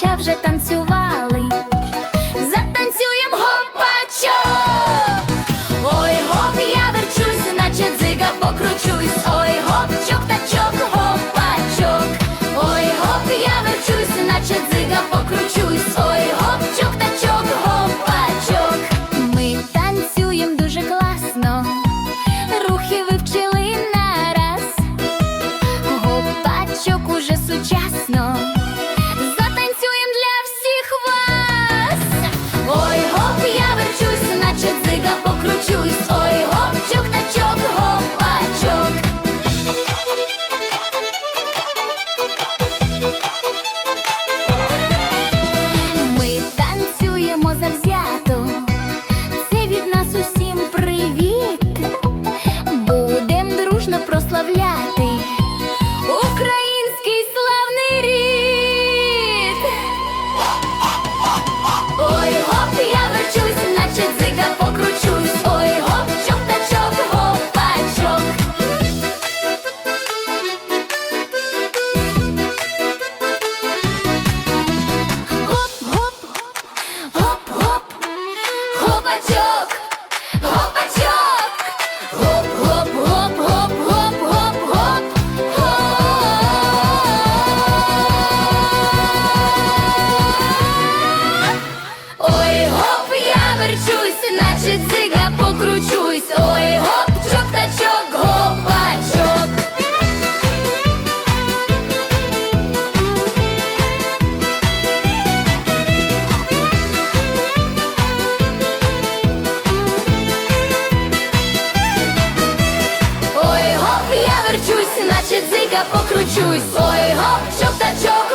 хоча вже танцювали. Затанцюєм гопачок Ой, гоп, я верчусь, наче дзига покручусь. Дай-ка покручусь, ой, гоп, чоп та чоп